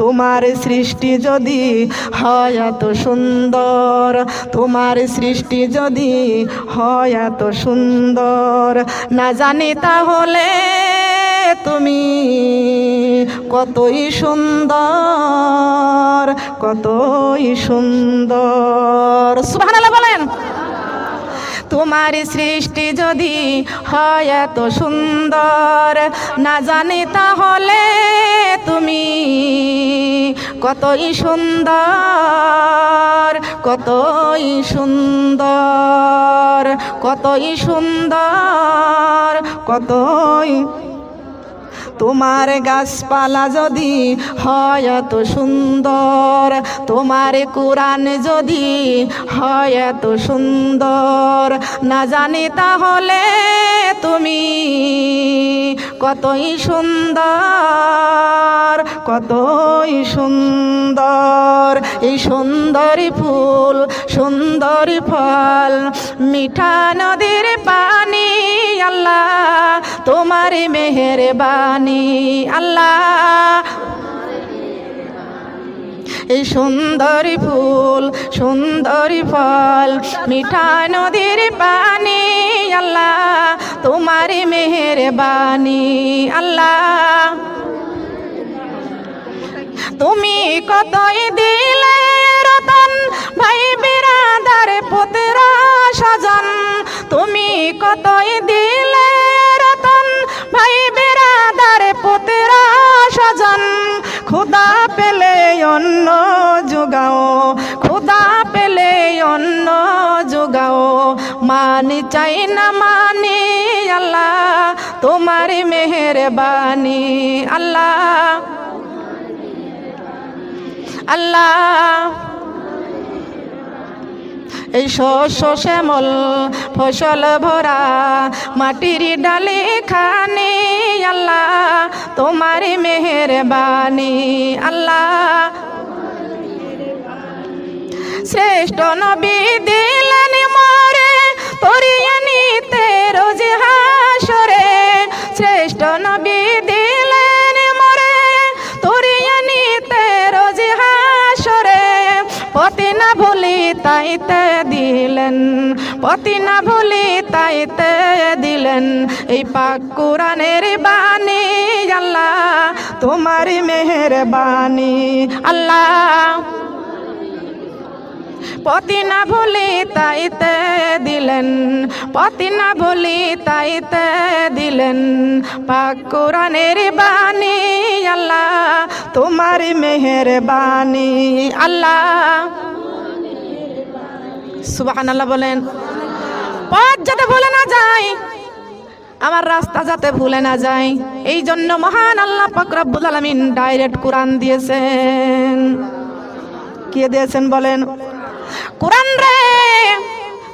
তোমার সৃষ্টি যদি হয় এত সুন্দর, তোমার সৃষ্টি যদি হয় এত সুন্দর, না জানি তাহলে তুমি কতই সুন্দর কতই সুন্দর। সুবহানাল্লাহ বলেন। তোমার সৃষ্টি যদি হয় এত সুন্দর, না জানি তাহলে তুমি কতই সুন্দর কতই সুন্দর কতই সুন্দর, কতই তোমার গাছপালা যদি হয় এত সুন্দর, তোমার কোরআন যদি হয় এত সুন্দর, না জানি তাহলে তুমি কতই সুন্দর কতই সুন্দর। এই সুন্দরী ফুল, সুন্দরী ফল, মিঠা নদীর পানি আল্লাহ, তোমার মেহের বাণী আল্লাহ। এই সুন্দরী ফুল, সুন্দরী ফল, মিঠা নদীর পানি, আল্লাহ, তোমার মেহের বাণী আল্লাহ। তুমি কতই দিলে রতন? ভাই বিরাদার পুতরা সজন তুমি কতই দিলে রতন? ভাই বিরাদার পুতরা সজন খুদা পেলে অন্ন যোগাও খুদা পেলে অন্ন যোগাও। মানি চাই না মানি আল্লাহ তোমার মেহেরবানি আল্লাহ। আল্লাহ। এই শস্য শ্যামল ফসল ভরা মাটির ডালে খানে আল্লাহ, তোমার মেহের বাণী আল্লাহ। শ্রেষ্ঠ নবী দিলেন মরে, তরিয়ে নিতে রোজ হাসরে। শ্রেষ্ঠ নবী দিলেন তাইতে দিলেন, পতি না ভুলি তাইতে দিলেন। এই পাক কোরআনের বাণী, আল্লাহ তোমার মেহের বাণী আল্লাহ। পতি না ভুলি তাইতে দিলেন, পতি না ভুলি তাইতে দিলেন। পাক কোরআনের বাণী, আল্লাহ তোমার মেহের বাণী আল্লাহ। সুবাহান বলেন। পথ যাতে ভুলে না যায়, আমার রাস্তা যাতে ভুলে না যায়। এই জন্য মহান আল্লাহ পাক রব্বুল আলামিন ডাইরেক্ট কোরআন দিয়েছেন। কে দিয়েছেন বলেন? কোরআন রে,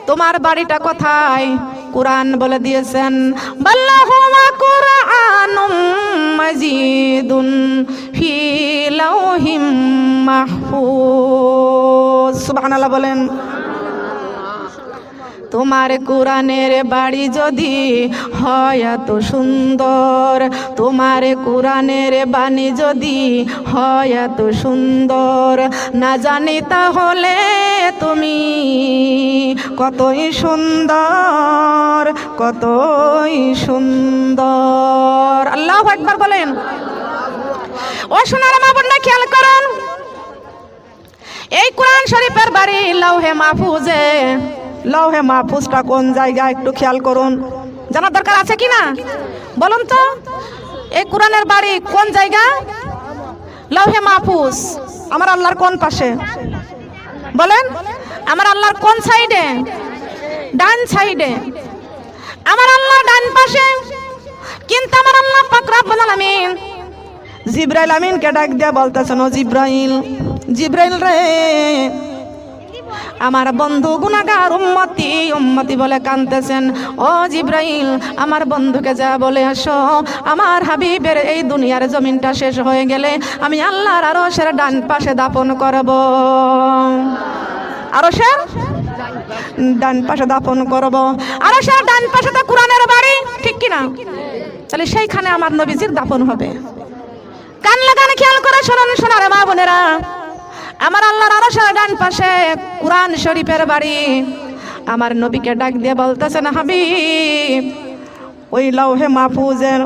তোমার বাড়িটা কোথায়? কোরআন বলে দিয়েছেন বাল্লাহুমা কুরআনুম মাজিদুন ফি লাউহিম মাহফুজ। সুবহানাল্লাহ বলেন। তোমার কোরআনের বাড়ি যদি হয় এত সুন্দর, তোমার কোরআনের বাণী যদি হয় এত সুন্দর, না জানি তাহলে তুমি কতই সুন্দর কতই সুন্দর। আল্লাহ একবার বলেন। ও সোনার মা খেয়াল করুন। এই কোরআন শরীফের বাড়ি লৌহে মাহফুজে লৌহে মাহফুজটা কোন জায়গায় একটু খেয়াল করুন। জানার দরকার আছে কি না? বলুন তো, এই কোরআনের বাড়ি কোন জায়গা? লৌহে মাহফুজ, আমার আল্লাহর কোন পাশে? বলেন, আমার আল্লাহর কোন সাইডে? ডান সাইডে। আমার আল্লাহ ডান পাশে, কিন্তু আমার আল্লাহ পাক রব্বুল আলামিন। জিব্রাইল আমিনকে ডাক দিয়া বলতেছেন, ও জিব্রাইল জিব্রাইল রে। আমার বন্ধু গুনাগার উম্মতি উম্মতি বলে কানতেছেন। ও জিব্রাইল, আমার বন্ধুকে যা বলে আসো। আমার হাবিবের এই দুনিয়ার জমিনটা শেষ হয়ে গেলে আমি আল্লাহর আরও সের ডান পাশে দাপন করব। আরও সের ডান পাশে দাপন করব। আরও সের ডান পাশে তো কোরআনের বাড়ি, ঠিক কিনা? তাহলে সেইখানে আমার নবীজির দাপন হবে। কান লাগান খেয়াল করে শোনান শোনারে মা আমার আল্লাহর আরও ডান পাশে কোরআন শরীফের বাড়ি। আমার নবীকে ডাক দিয়ে বলতেছেন হাবিব, ওই লৌহে মাহফুজের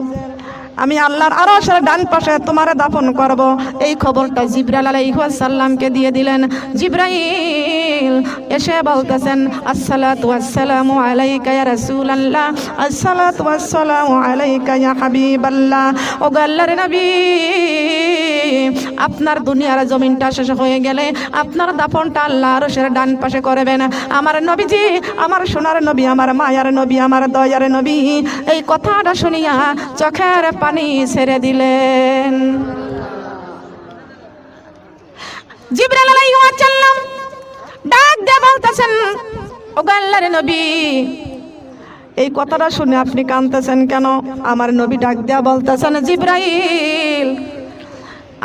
আমি আল্লাহর আরও ডান পাশে তোমারে দাফন করব। এই খবরটা জিব্রাইল আলাইহিস সালামকে দিয়ে দিলেন। জিব্রাইল এসে বলতেছেন, আসসালাতু ওয়াসসালামু আলাইকা ইয়া রাসূলুল্লাহ, আসসালাতু ওয়াসসালামু আলাইকা ইয়া হাবিবাল্লাহ। ও আল্লাহর নবী আপনার দুনিয়ার জমিনটা শেষ হয়ে গেলে আপনার দাফনটা আল্লাহ আরশের ডান পাশে করবেন। আমার নবীজি, আমার সোনার নবী, আমার মায়ার নবী, আমার দয়ার নবী, এই কথাটা শুনিয়া চোখের পানি ছেড়ে দিলেন। ডাক বলতেছেন, ও আল্লাহর নবী, এই কথাটা শুনে আপনি কাঁদতেছেন কেন? আমার নবী ডাক দিয়া বলতেছেন, জিব্রাইল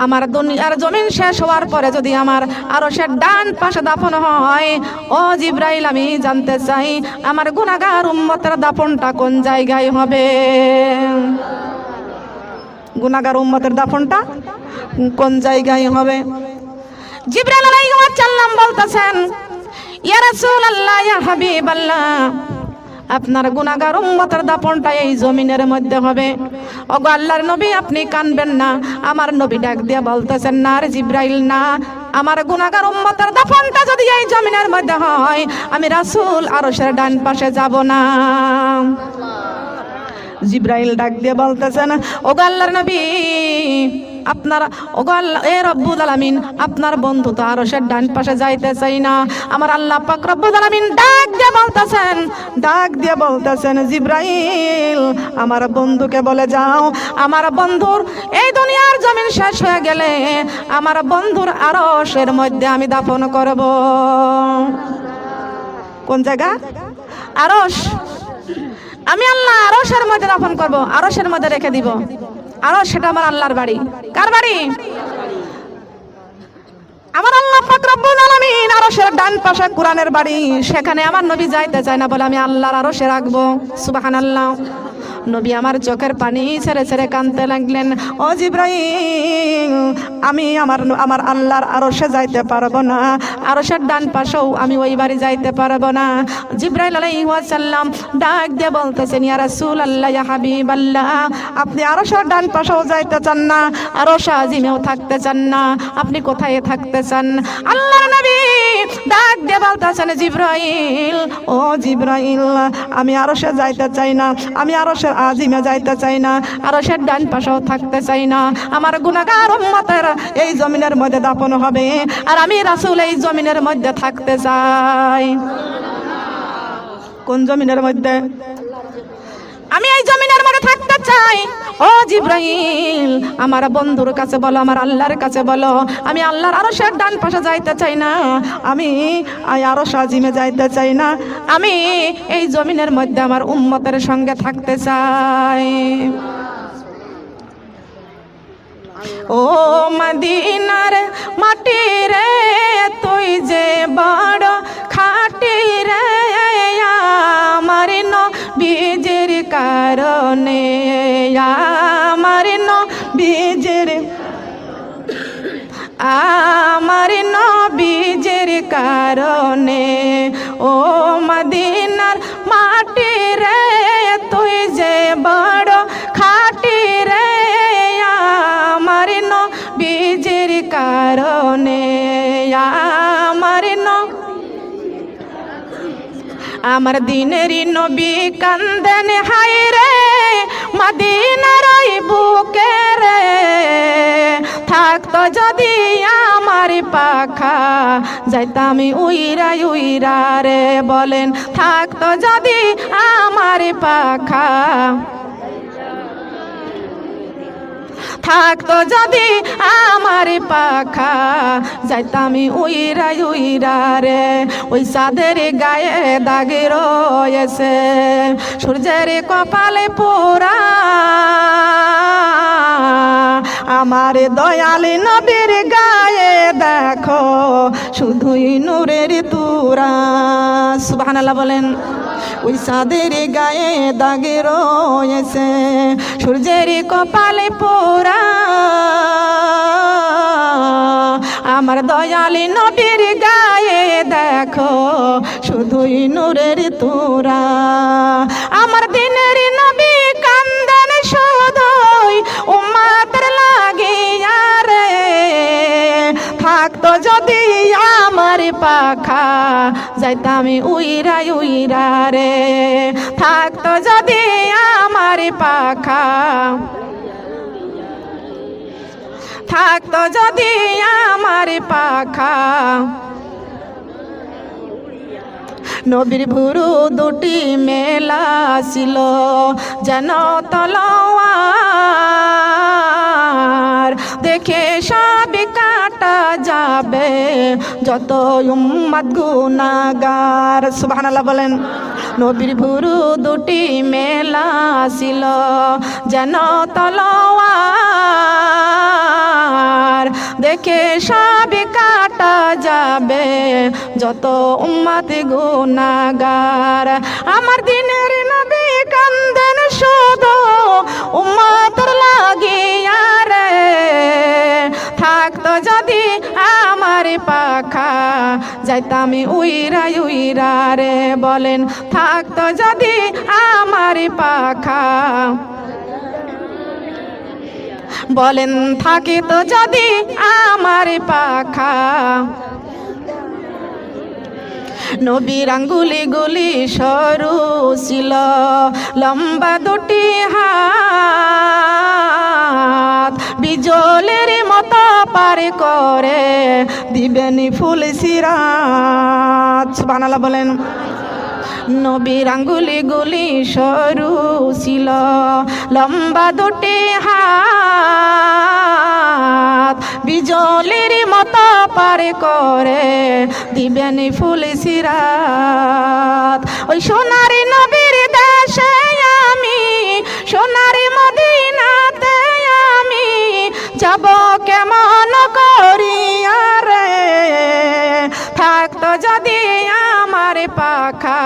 আমার দুনিয়ার জমিন শেষ হওয়ার পরে যদি আমার আরও সে ডান পাশে দাফন হয়, ও জিব্রাইল, আমি জানতে চাই আমার গুনাগার উম্মতের দাফনটা কোন জায়গায় হবে? গুনাগার উম্মতের দাফনটা কোন জায়গায় হবে? জিব্রাইল আলাইহিস সালাম বলতেছেন, ইয়া রাসূলুল্লাহ, ইয়া হাবিবাল্লাহ আপনার গুনাগার উম্মতের দাপনটা এই জমিনের মধ্যে হবে। ওগো আল্লাহর নবী, আপনি কানবেন না। আমার নবী ডাক দিয়ে বলতেছেন, না রে জিব্রাইল, না। আমার গুনাগার উম্মতের দাফনটা যদি এই জমিনের মধ্যে হয়, আমি রাসূল আরশের ডান পাশে যাব না। জিব্রাইল ডাক দিয়ে বলতেছেন ওগো আল্লাহর নবী আপনার ওগো আল্লাহ এ রব্বুল আলামিন, আপনার বন্ধু তো আরও সে ডান পাশে যাইতে চাই না। আমার আল্লাহ পাক রব্বুল আলামিন ডাক দিয়ে বলতেছেন, ডাক দিয়ে বলতেছেন, জিব্রাইল, আমার বন্ধুকে বলে যাও। আমার বন্ধুর, এই দুনিয়ার জমিন শেষ হয়ে গেলে আমার বন্ধুর আরশের মধ্যে আমি দাফন করব। কোন জায়গা? আরশ। আমি আল্লাহ আরশের মধ্যে দাফন করব, আরশের মধ্যে রেখে দিব। আরশ সেটা আমার আল্লাহর বাড়ি। কার বাড়ি? আমার আল্লাহ ফাকরাবুল আলামিন আরশের ডান পাশে কোরআনের বাড়ি। সেখানে আমার নবী যাইতে চায় না বলে আমি আল্লাহর আরশে রাখব। সুবহানাল্লাহ। নবী আমার চোখের পানি ছেড়ে ছেড়ে কানতে লাগলেন। ও জিব্রাইল, আমি আমার আমার আল্লাহর আরশে যাইতে পারব না। আরশের ডান পাশেও আমি ওই বাড়ি যাইতে পারব না। জিব্রাইল আলাইহিস সালাম ডাক দিয়ে বলতেছেন, ইয়া রাসূলুল্লাহ, ইয়া হাবিবাল্লাহ, আপনি আরশের ডান পাশেও যাইতে চান না, আরশ আজিমেও থাকতে চান না, আপনি কোথায় থাকতে চান? আল্লাহর নবী ডাক দিয়ে বলতেছেন, জিব্রাইল, ও জিব্রাইল, আমি আরশে যাইতে চাই না, আমি আরশের আজিমে যাইতে চাই না আর সে ডান পাশেও থাকতে চাই না। আমার গুণাগার উম্মতের এই জমিনের মধ্যে দাপন হবে আর আমি রাসুল এই জমিনের মধ্যে থাকতে চাই। কোন জমিনের মধ্যে? আমি এই জমিনের মধ্যে থাকতে চাই। ও জিব্রাইল, আমার বন্ধুর কাছে বলো, আমার আল্লাহর কাছে বলো, আমি আল্লাহর আরও সে ডান পাশে যাইতে চাই না। আমি আরও সাজিমে যাইতে চাই না। আমি এই জমিনের মধ্যে আমার উম্মতের সঙ্গে থাকতে চাই। ও মদিনার মাটি রে, তুই যে বড় খাটি রে, আমার বীজের কারণে আমার বীজের আমার নবীজের কারণে ও মদিনার মাটি রে তুই যে বড় আমার দিনের নবী কান্দেন হাই রে, মদিনার বুকে রে। থাকতো যদি আমার পাখা, যাইতাম উইরা উইরা রে। বলেন, থাকতো যদি আমার পাখা। থাকতো যদি আমার পাখা, যাইতাম উইরা উইরা রে। ওই সাদের গায়ে দাগে রয়েছে, সূর্যের কপালে পোড়া। আমার দয়াল নবীর গায়ে দেখো, শুধুই নূরের তুরা। সুবহানাল্লাহ বলেন। ওই সাদের গায়ে দাগে রয়েছে, সূর্যের কপালে পোড়া। আমার দয়ালি নবীর গায়ে দেখো, শুধুই নূরের তোরা আমার দিনের নবী কান্দন শুধুই উম্মাতের লাগিয়া রে থাকতো যদি আমার পাখা যাইতাম উইরা উইরা রে। থাকতো যদি আমার পাখা। থাকতো যদি আমার পাখা। নবীর ভুরু দুটি মেলা ছিল, যেন তলোয়ার। দেখে সব কাটা যাবে যত উম্মাদ গুনাগার সুবহানাল্লাহ বলেন, নবীর ভুরু দুটি মেলা ছিল, যেন তলোয়ার দেখে সব কাটা যাবে যত উম্মাত গুনাগার আমার দিনের নবী কান্দেন শুধু উম্মাতর লাগিয়া রে যাইতাম উইরা উইরা রে বলেন থাকতো যদি আমার পাখা। বলেন, থাকে তো যদি আমার পাখা। নবীর আঙ্গুলি গুলি সরু ছিল, লম্বা দুটি হাত, বিজলের মতো পার করে, দিবেন ফুল সিরাত বানালা বলেন, নবীর আঙ্গুলি গুলি সরু ছিল, লম্বা দুটি হাত। বিজলির মতো পার করে, দিবেন ফুল সিরাত ওই সোনারি নবীর দেশে আমি, সোনারি মদিনাতে আমি যাব কেমন করিয়া রে? থাকতো যদি আমার পাখা,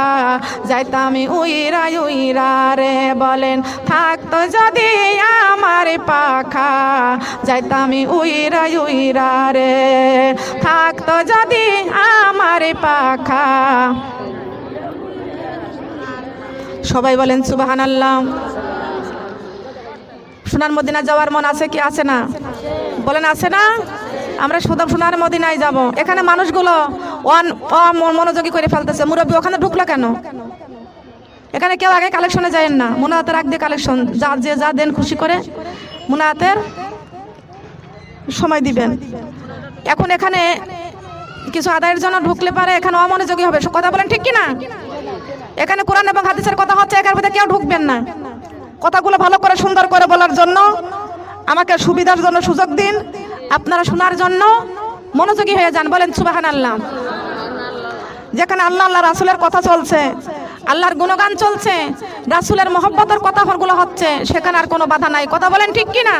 যাইতাম উইরা উইরা রে। বলেন, থাকতো যদি আমার পাখা, যাইতাম উইরা উইরা রে। থাকতো যদি আমার পাখা। সবাই বলেন সুবাহান আল্লাহ সোনার মদিনা যাওয়ার মন আছে কি আছে না? বলেন, আছে না? আমরা শুধু সোনার মদিনায় যাব। এখানে মানুষগুলো অন মনোযোগী করে ফেলতেছে। মুরব্বী, ওখানে ঢুকলো কেন? এখানে কেউ আগে কালেকশনে যায় না। মুনাহাতের আগ দিয়ে কালেকশন যা, যে যা দেন খুশি করে মুনাহাতের সময় দিবেন। এখন এখানে কিছু আদায়ের জন্য ঢুকলে পারে, এখানে অমনোযোগী হবে। কথা বলেন ঠিক কি না এখানে কোরআন এবং হাদিসের কথা হচ্ছে এখানে ভিতরে কেউ ঢুকবেন না। কথাগুলো ভালো করে সুন্দর করে বলার জন্য আমাকে সুবিধার জন্য সুযোগ দিন। আপনারা শোনার জন্য মনোযোগী হয়ে যান, বলেন সুবাহান আল্লাহ যেখানে আল্লাহ আল্লাহ রাসুলের কথা চলছে, আল্লাহর গুণগান চলছে, রাসুলের মহব্বতের কথাগুলো হচ্ছে, সেখানে আর কোনো বাধা নাই। কথা বলেন ঠিক কি না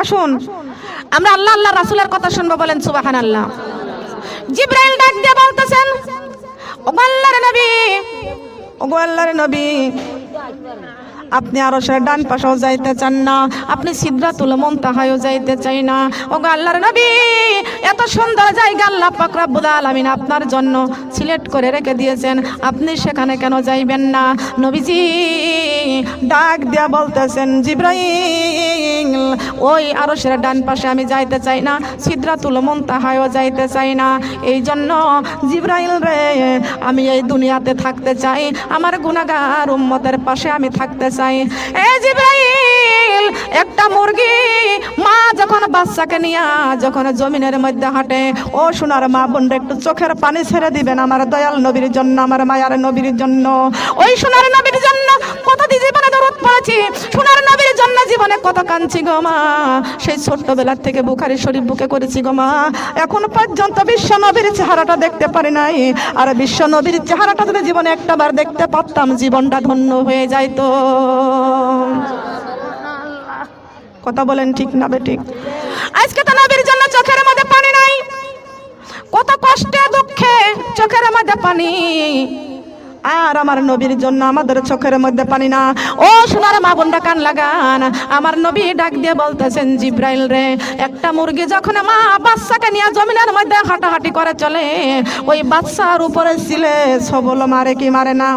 আসুন, আমরা আল্লাহ আল্লাহ রাসুলের কথা শুনব, বলেন সুবাহান আল্লাহ জিব্রাইল ডাক দিয়ে বলতেছেন, ওগো আল্লাহর নবী, ওগো আল্লাহর নবী Ah, আপনি আরও সে ডান পাশেও যাইতে চান না। আপনি সিদ্ধাতুল মন্তাহায়ও যাইতে চাই না। ও গো আল্লাহর নবী, এত সুন্দর জায়গা আল্লাহ পাক রব্বুল আলামিন আপনার জন্য সিলেক্ট করে রেখে দিয়েছেন। আপনি সেখানে কেন যাইবেন না? নবীজি ডাক দিয়া বলতেছেন, জিব্রাইল, ওই আরও সেরা ডান পাশে আমি যাইতে চাই না। সিদ্ধাতুল মন্তাহায়ও যাইতে চাই না। এই জন্য জিব্রাইল রে, আমি এই দুনিয়াতে থাকতে চাই। আমার গুনাহগার উম্মতের পাশে আমি থাকতে চাই। একটা মুরগি, মা যখন বাচ্চাকে নিয়ে, যখন জমিনের মধ্যে হাঁটে, ও সোনার মা বোনরা একটু চোখের পানি ছেড়ে দিবেন আমার দয়াল নবীর জন্য, আমার মায়ার নবীর জন্য। ওই সোনার নবীর জন্য কত জীবনে দরদ পড়েছি সোনার নবীর জন্য জীবনে কত কাঁদছি গো মা। সেই ছোট্টবেলার থেকে বুখারি শরীফ বুকে করেছি গো মা। এখন পর্যন্ত বিশ্ব নবীর চেহারাটা দেখতে পারি নাই। আর বিশ্ব নবীর চেহারাটা যদি জীবনে একটা বার দেখতে পারতাম, জীবনটা ধন্য হয়ে যাইতো। কথা বলেন ঠিক না বে ঠিক? আজকে তো নবীর জন্য চোখের মধ্যে পানি নাই। কত কষ্টে দুঃখে চোখের মধ্যে পানি। আর আমার নবীর জন্য আমাদের চোখের মধ্যে পানি না। ও সোনার মা বোনটা কান লাগান, আমার নবী ডাক দিয়ে বলতেছেন, জিব্রাইল রে, একটা মুরগি যখন মা বাচ্চাকে নিয়ে জমিনের মধ্যে হাঁটাহাঁটি করে চলে, ওই বাচ্চার উপরে ছিলে সবল মারে কি মারে না?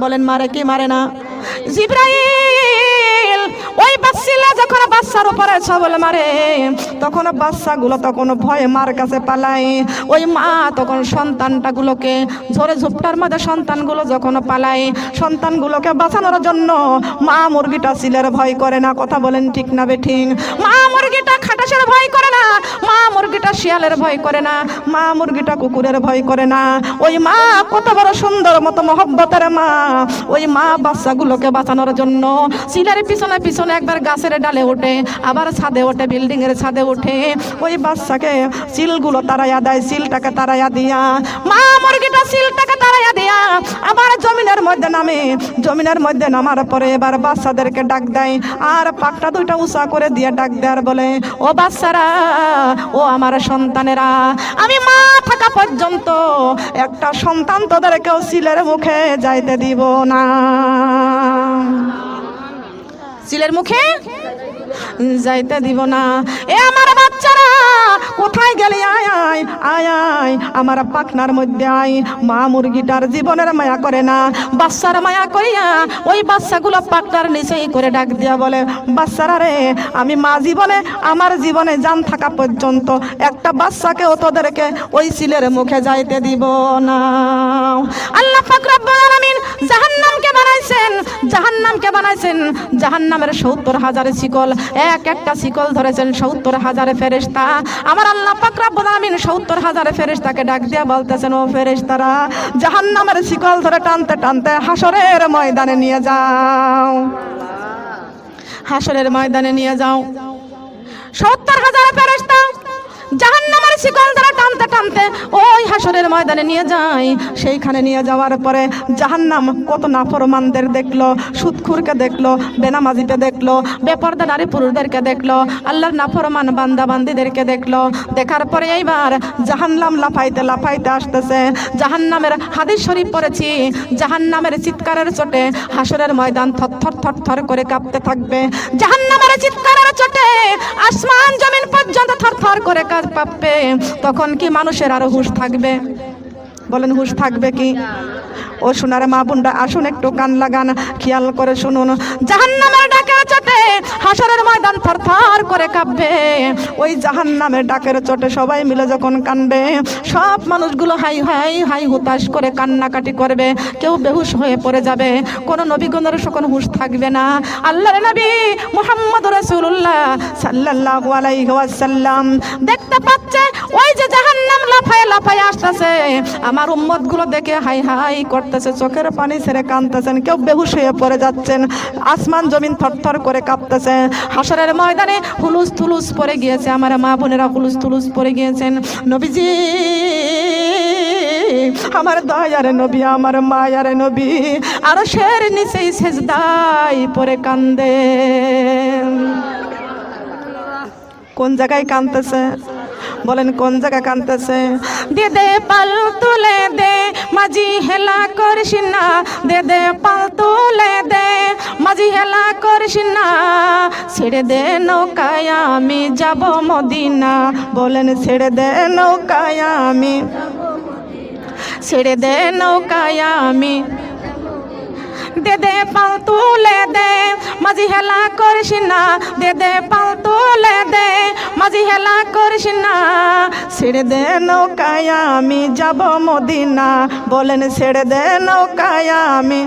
বলেন, মারে কি মারে না? জিব্রাইল, ওই বাচ্চিলা যখন বাচ্চার উপরে ছবল মারে, তখন বাচ্চাগুলো তখন ভয়ে মার কাছে পালায়। ওই মা তখন সন্তানটা গুলোকে ঝরে ঝোপটার মধ্যে সন্তানগুলো যখন পালায়, সন্তানগুলোকে বাঁচানোর জন্য মা মুরগিটা সিলের ভয় করে না, কথা বলেন ঠিক না বেঠিক মা মুরগিটা খাটাসের ভয় করে না, মা মুরগিটা শিয়ালের ভয় করে না, মা মুরগিটা কুকুরের ভয় করে না। ওই মা কত বড় সুন্দর মতো মহব্বতের মা। ওই মা বাচ্চাগুলোকে বাঁচানোর জন্য সিলের পিছনে পিছনে একবার গাছের ডালে ওঠে, আবার ছাদে ওঠে বিল্ডিং এর ছাদে ওঠে। ওই বাচ্চাকে সিলগুলো তারাইয়া দেয়, সিলটাকে তারাইয়া দিয়া। মা, মুরগিটা সিলটাকে তারাইয়া দিয়া। আবার জমিনের মধ্যে নামে, জমিনের মধ্যে নামার পরে এবার বাচ্চাদেরকে ডাক দেয়। আর পাকটা দুইটা উঁচা করে দিয়ে ডাক দেয় আর বলে, ও বাচ্চারা, ও আমার সন্তানেরা, আমি মা থাকা পর্যন্ত একটা সন্তান তোদেরকেও সিলের মুখে যাইতে দিব না। সিলের মুখে? যাইতে দিব না। এ আমার বাচ্চারা, কোথায় গেলে? আয় আয় আয় আয়। আমার পাখনার মধ্যে আয়। মা মুরগিটার জীবনের মায়া করে না। বাচ্চার মায়া করিয়া ওই বাচ্চাগুলো পাখনার নিচেই করে ডাক দিয়া বলে, বাচ্চারা রে, আমি মা জীবনে, আমার জীবনে জান থাকা পর্যন্ত একটা বাচ্চাকে ও তোদেরকে ওই সিলের মুখে যাইতে দিব না। আল্লাহ পাক রব্বুল আলামিন জাহান্নামকে বানাইছেন, জাহান্নামকে বানাইছেন। জাহান্নামের সত্তর হাজার শিকল, এক একটা শিকল ধরেছেন সত্তর হাজার ফেরেশতা। আমার আল্লাহ পাক রব্বুল সত্তর হাজার ফেরেশতাকে ডাক দিয়া বলতেছেন, ও ফেরেশতারা, জাহান্নামের শিকল ধরে টানতে টানতে হাসরের ময়দানে নিয়ে যাও। হাসরের ময়দানে নিয়ে যাও। সত্তর হাজার ফেরেশতা, জাহান্নামের শিকল দ্বারা টানতে টানতে ওই হাসরের ময়দানে নিয়ে যায় সেইখানে নিয়ে যাওয়ার পরে জাহান্নাম কত নাফরমানদের দেখল সুদখুরকে দেখল বেনামাজিতে দেখল, বেপর্দা নারী পুরুষদেরকে দেখল, আল্লাহর নাফরমান বান্দা বান্দিদেরকে দেখল। দেখার পরে এইবার জাহান্নাম লাফাইতে লাফাইতে আসতেছে। জাহান্নামের হাদিস শরীফ পড়েছি। জাহান্নামের চিৎকারের চোটে হাসরের ময়দান থরথর থরথর করে কাঁপতে থাকবে। জাহান্নামের চিৎকারের চোটে আসমান জমিন পর্যন্ত থরথর করে কাজ পাবে তখন কি মানুষের আরও হুঁশ থাকবে? বলেন, হুঁশ থাকবে কি? ও সোনার মা বোনরা, আসুন একটু কান লাগান, খেয়াল করে শুনুন। জাহান্নামের ডাকের চোটে হাসরের ময়দান থরথর করে কাঁপবে। ওই জাহান্নামের ডাকের চোটে সবাই মিলে যখন কানবে সব মানুষগুলো হাই হাই হাই হুতাশ করে কান্নাকাটি করবে। কেউ বেহুশ হয়ে পড়ে যাবে। কোনো নবীগণের সকল হুঁশ থাকবে না। আল্লাহর নবী মোহাম্মদ রাসূলুল্লাহ সাল্লাল্লাহু আলাইহি ওয়াসাল্লাম দেখতে পাচ্ছে ওই যে জাহান্নাম লাফায় লাফায় আসতেছে। আমার উম্মতগুলো দেখে হাই হাই করতেছে, চোখের পানি ছেড়ে কাঁদতেছেন, কেউ বেহুশ হয়ে পড়ে যাচ্ছেন, আসমান জমিন থরথর করে কাঁপতেছে। হাসরের ময়দানে হুলুস থুলুস পড়ে গিয়েছে, আমার মা বোনেরা হুলুস থুলুস পড়ে গিয়েছেন। নবীজি, আমার দয়ার নবী, আমার মায়ার নবী আর শের নিচেই সেজদাই পরে কান্দে কোন জায়গায় কান্দতেছে বলেন, কোন জায়গায় কান্দতেছে দে দে, পাল তুলে দে, মাঝি হেলা করিস না। দে দে, পাল তুলে দে, মাঝি হেলা করিস না। ছেড়ে দে নৌকায়, আমি যাব মদিনা। বলেন, ছেড়ে দে নৌকায়, আমি ছেড়ে দে নৌকায়, আমি দে দে পাল তুলে দে, মাঝি হেলা করিস না। দে দে পাল তুলে দে, মাঝি হেলা করিস না। ছেড়ে দে নৌকায় আমি যাব মদিনা। বলেন ছেড়ে দে নৌকায় আমি।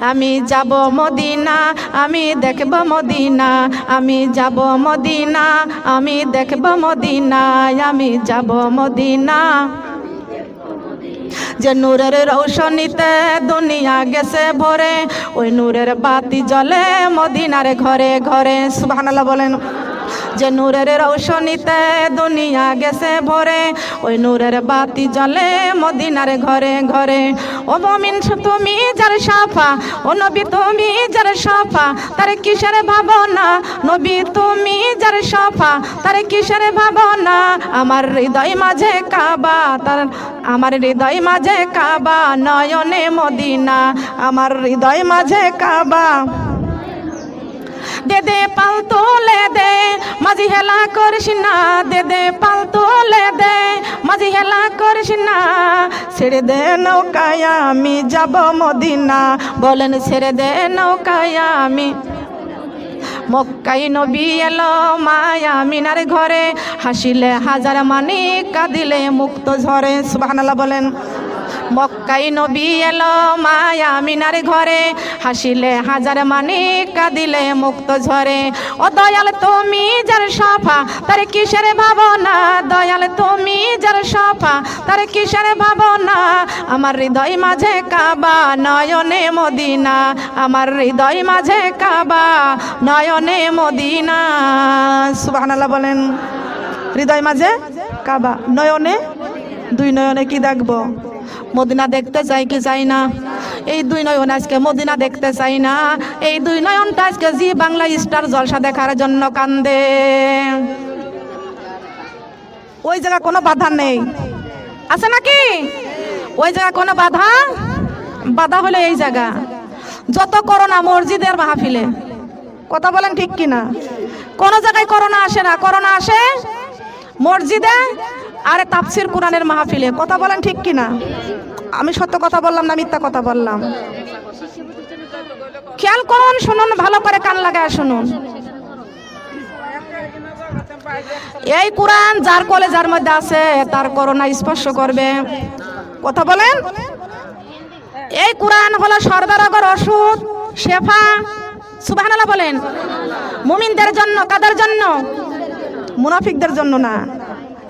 আমি যাব মদিনা, আমি দেখব মদিনা। আমি যাব মদিনা, আমি দেখব মদিনা আমি যাব মদিনা। যে নূরের রৌশনীতে দুনিয়া গেছে ভরে, ওই নূরের বাতি জলে মদিনার ঘরে ঘরে। সুবহানাল্লাহ বলেন। যে নূরের রৌশনীতে দুনিয়া গেছে ভরে, ওই নূরের বাতি জ্বলে মদিনার ঘরে ঘরে। ও মমিন, তুমি যার সাফা, ও নবী, তুমি যার সাফা, তার কিসের ভাবনা? নবী, তুমি যার সাফা, তার কিসের ভাবনা? আমার হৃদয় মাঝে কাবা, তার, আমার হৃদয় মাঝে কাবা, নয়নে মদিনা, আমার হৃদয় মাঝে কাবা। দে দে পাল তোলে দে, মাঝি হেলা করিস না। দে দে পাল তোলে দে, মাঝি হেলা করিস না। ছেড়ে দে নৌকায় আমি যাব মদিনা। বলেন, ছেড়ে দে নৌকায় আমি। মক্কাই নবী এলো মায়া মিনার ঘরে। হাসিলে হাজার মানি কাঁদিলে মুক্ত ঝরে। সুবহানাল্লাহ বলেন। মক্কাই নবী এলো মায়া মিনার ঘরে। হাসিলে হাজার মানি কাঁদিলে মুক্ত ঝরে। ও দয়াল তুমি যার সাফা তার কিসের ভাবনা? দয়াল তুমি যার সাফা তার কিসের ভাবনা? আমার হৃদয় মাঝে কাবা, নয়নে মদিনা। আমার হৃদয় মাঝে কাবা, নয়নে মদিনা। সুবহানাল্লাহ বলেন। হৃদয় মাঝে কাবা, নয়নে? দুই নয়নে কি দেখব? মদিনা দেখতে চাই কি চাই না? এই দুই নয়ন আজকে মদিনা দেখতে চাই না। এই দুই নয়নটা আজকে জি বাংলা স্টার জলসা দেখার জন্য কান্দে। ওই জায়গা কোনো বাধা নেই। আছে নাকি? ওই জায়গা কোনো বাধা? বাধা হলো এই জায়গা। যত করোনা মসজিদের মাহফিলে, কথা বলেন ঠিক কিনা? কোন জায়গায় করোনা আসে না। করোনা আসে মসজিদে আরে তাফসির কোরআনের মাহফিলে, কথা বলেন ঠিক কিনা? আমি সত্য কথা বললাম না মিথ্যা কথা বললাম? খেয়াল করুন, শুনুন, ভালো করে কান লাগায় শুনুন। এই কোরআন যার কলে যার মধ্যে আছে, তার করোনা স্পর্শ করবে। কথা বলেন? এই কোরআন হলো সর্বরোগের ওষুধ, শেফা। সুবহানাল্লাহ বলেন। মুমিনদের জন্য, কাদের জন্য? মুনাফিকদের জন্য না।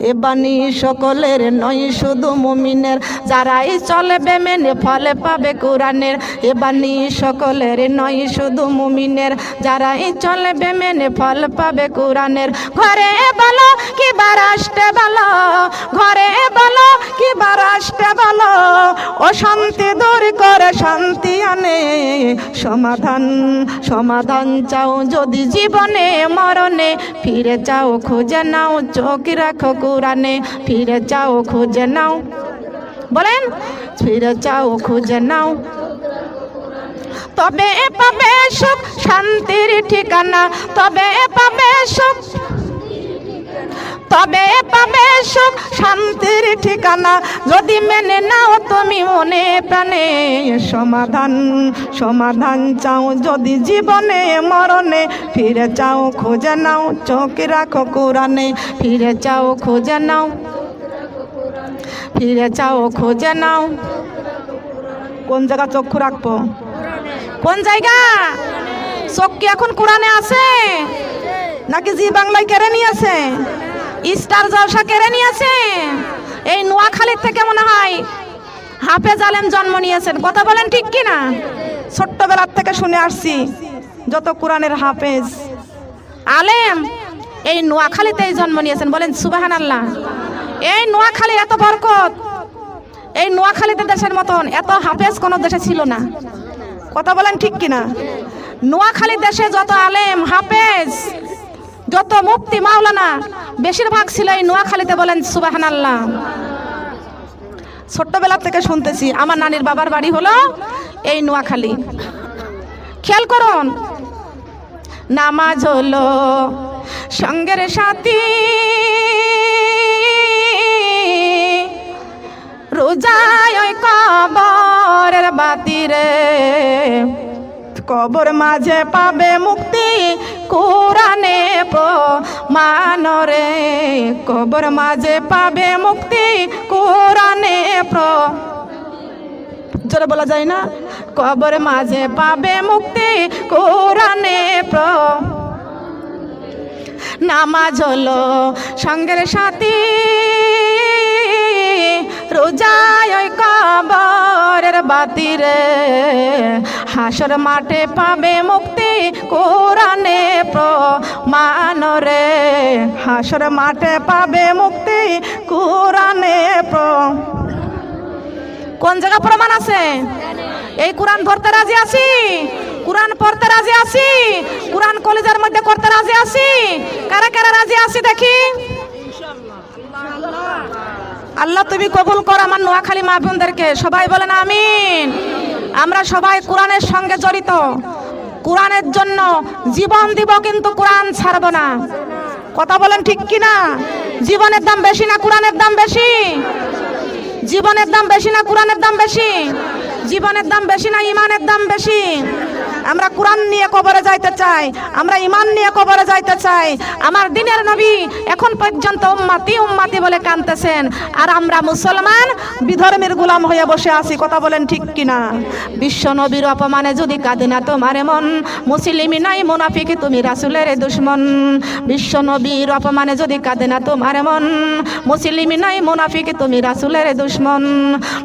এ বাণী সকলের নয়, শুধু মুমিনের। যারাই চলবে মেনে ফলে পাবে কোরআনের। এ বাণী সকলের নয়, শুধু মুমিনের। যারাই চলবে মেনে ফল পাবে কোরআনের। ঘরে বলো কি বারাষ্টে বলো? ঘরে বলো কি বারাষ্টে বলো? অশান্তি দূর করে শান্তি আনে। সমাধান সমাধান চাও যদি জীবনে, মরণে। ফিরে যাও খুঁজে নাও, চোখ রাখো কোরআনে, ফিরে যাও, খুঁজে নাও। বলেন, ফিরে যাও, খুঁজে নাও। তবে পাবে সুখ, শান্তির ঠিকানা। তবে পাবে সুখ তবে পাবে সুখ, শান্তির ঠিকানা। যদি মেনে নাও তুমি মনে প্রাণে সমাধান। সমাধান চাও যদি জীবনে মরণে। ফিরে চাও খুঁজে নাও, চোখ রাখো কোরআনে। ফিরে চাও খুঁজে নাও। ফিরে চাও খুঁজে নাও। কোন জায়গা চক্ষু রাখব? কোন জায়গা? চোখ কি এখন কোরআনে আছে? নাকি জি বাংলায় কেড়ে নিয়েছে? স্টার জলসা কেড়ে নিয়েছে। এই নোয়াখালীর থেকে মনে হয় হাফেজ আলেম জন্ম নিয়েছেন। কথা বলেন ঠিক কি না? ছোট্টবেলার থেকে শুনে আসছি যত কোরআনের হাফেজ। আলেম, এই নোয়াখালীতেই জন্ম নিয়েছেন। বলেন সুবাহান আল্লাহ এই নোয়াখালীর এত বরকত, এই নোয়াখালীতে দেশের মতন এত হাফেজ কোনো দেশে ছিল না। কথা বলেন ঠিক কিনা নোয়াখালী দেশে যত আলেম, হাফেজ যত মুক্তি মাওলানা, বেশিরভাগ ছিল এই নোয়াখালীতে বলেন সুবাহান আল্লাহ ছোট্টবেলা থেকে শুনতেছি, আমার নানির বাবার বাড়ি হলো এই নোয়াখালী। খেয়াল করুন, নামাজ হলো সঙ্গের সাথী। রোজায় কবরের বাতিরে, কবর মাঝে পাবে মুক্তি কোরআনে মানরে কবর মাঝে পাবে মুক্তি কোরআনে প্র। জোরে বলা যায় না? কবর মাঝে পাবে মুক্তি কোরআনে প্র। নামাজ হলো সঙ্গের সাথী, রোজায় ওই কবরের বাতিরে, হাসর মাঠে পাবে মুক্তি কোরআনে প্রমাণ রে। হাসর মাঠে পাবে মুক্তি, কোরআনে প্র। কোন জায়গা প্রমাণ আছে? এই কোরআন ধরতে রাজি আছি? কোরআন পড়তে রাজি আছি? কোরআন কলেজের মধ্যে করতে রাজি আছি? কারা কারা রাজি আছি দেখি? আল্লাহ, তুমি কবুল কর আমার নোয়াখালী মা বোনদেরকে। সবাই বলেন আমিন। আমরা সবাই কোরআনের সঙ্গে জড়িত। কোরআনের জন্য জীবন দিব কিন্তু কোরআন ছাড়ব না। কথা বলেন ঠিক কি না জীবনের দাম বেশি না কোরআনের দাম বেশি? জীবনের দাম বেশি না কোরআনের দাম বেশি? জীবনের দাম বেশি না ইমানের দাম বেশি? আমরা কোরআন নিয়ে কবরে যাইতে চাই, আমরা ইমান নিয়ে কবরে যাইতে চাই। আমার দিনের নবী এখন পর্যন্ত উম্মাতি উম্মাতি বলে কানতেছেন আর আমরা মুসলমান, বিধর্মের গোলাম হয়ে বসে আছি, কথা বলেন ঠিক কিনা? বিশ্ব নবীর অপমানে যদি কাঁদে না তোমার মন, মুসলিমি নাই, মুনাফিক, তুমি রাসুলের দুশ্মন। বিশ্ব নবীর অপমানে যদি কাঁদে না তোমার মন, মুসলিমি নাই, মুনাফিক, তুমি রাসুলের দুশ্মন।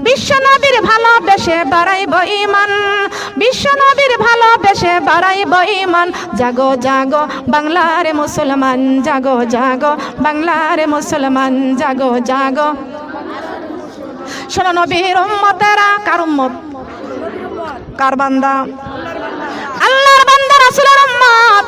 বিশ্ব নবীর ভালোবেসে বাড়াইব ইমান বিশ্ব নবীর ভালোবেসে বাড়াইব ইমান জাগো জাগো, বাংলার মুসলমান, জাগো জাগো, বাংলার মুসলমান, জাগো জাগো। শোনো নবীর উম্মতেরা, কার উম্মত? কার বান্দা? আল্লাহর বান্দা, রাসূলের উম্মত।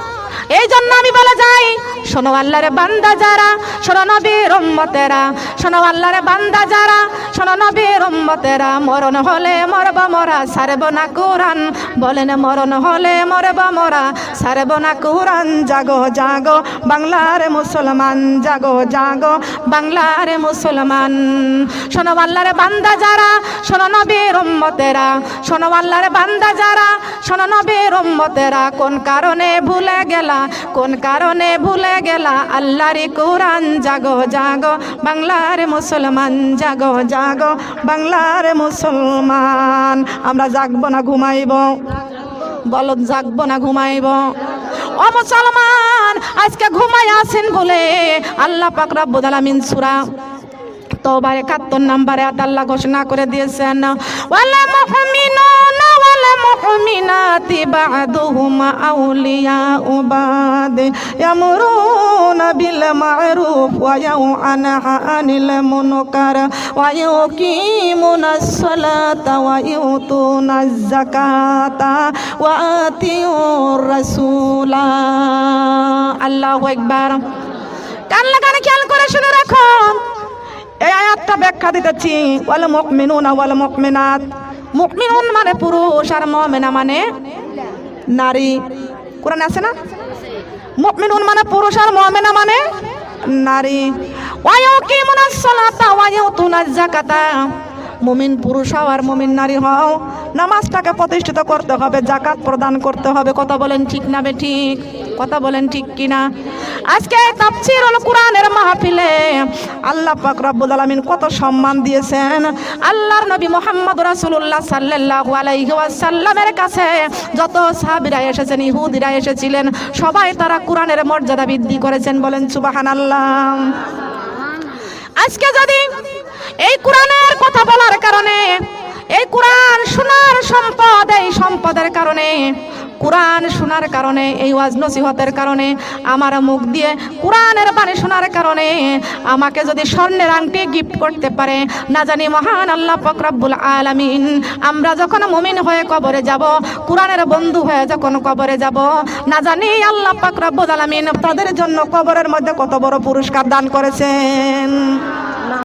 এই জন্য আমি বলে যাই, শোনো আল্লাহর বান্দা যারা, শোনো নবীর উম্মতেরা, শোনো আল্লাহর বান্দা যারা শোনো নবীর উম্মতেরা, মরণ হলে মরব মরা, সারব না কোরআন। বলেন মরণ হলে মরব মরা, সারব না কোরআন। জাগো জাগো, বাংলার মুসলমান, জাগো জাগো, বাংলার মুসলমান। শোনো আল্লাহর বান্দা যারা, শোনো নবীর উম্মতেরা। শোনো আল্লাহর বান্দা যারা, শোনো নবীর উম্মতেরা। কোন কারণে ভুলে গেলা, কোন কারণে ভুলে গেলা? আল্লাহর কোরআন, জাগো জাগো, বাংলার মুসলমান, জাগো জাগো। বাংলার মুসলমান। আমরা জাগবো না, ঘুমাইব। বলো, জাগবো না, ঘুমাইব। ও মুসলমান, আজকে ঘুমাই আছেন বলে আল্লাহ পাক রব্বুল সূরা তোবার একাত্তর নাম্বারে আল্লাহ ঘোষণা করে দিয়েছেন। ওয়ালা মুমিনুনা বিল মা'রুফ ওয়া ইয়ানহা আনিল মুনকার। ওয়া ইউকিমুনাস সালাতা ওয়া ইউতুনাজ যাকাতা ওয়া আতিউর রাসূলা। আল্লাহু আকবার। কান লাগানে, খেয়াল করে শুনে রাখো। এই আয়াতটা ব্যাখ্যা দিতেছি। ওয়াল মুকমিনুন ওয়াল মুকমিনাত মুকমিনুন মানে পুরুষ আর মুমিনা মানে নারী। কোরআন আছে না? মুকমিনুন মানে পুরুষ আর মুমিনা মানে নারী। ওয়ায়ুকিমুনাস সালাতা ওয়ায়ুতুনাজ যাকাতা। মুমিন পুরুষ হও আর মুমিন নারী হও। নামাজটাকে প্রতিষ্ঠিত করতে হবে জাকাত প্রদান করতে হবে। কথা বলেন ঠিক না বে ঠিক? কথা বলেন ঠিক কিনা? আজকে তাফসীরুল কোরআনের মাহফিলে আল্লাহ পাক রব্বুল আলামিন কত সম্মান দিয়েছেন। আল্লাহর নবী মুহাম্মদ রাসূলুল্লাহ সাল্লাল্লাহু আলাইহি ওয়াসাল্লামের কাছে যত সাহাবীরা এসেছেন, ইহুদিরা এসেছিলেন, সবাই তারা কোরআনের মর্যাদা বৃদ্ধি করেছেন বলেন সুবহানাল্লাহ। আজকে যদি এই কোরআনের কথা বলার কারণে, এই কোরআন শোনার সম্পদ, এই সম্পদের কারণে কোরআন শোনার কারণে, এই ওয়াজ নসিহতের কারণে, আমার মুখ দিয়ে কোরআনের বাণী শোনার কারণে, আমাকে যদি স্বর্ণের আংটি গিফট করতে পারে, না জানি মহান আল্লাহ ফকরাব্বুল আলামিন, আমরা যখন মুমিন হয়ে কবরে যাব, কোরআনের বন্ধু হয়ে যখন কবরে যাব, না জানি আল্লাহ ফকরাব্বুল আলামিন তাদের জন্য কবরের মধ্যে কত বড় পুরস্কার দান করেছেন।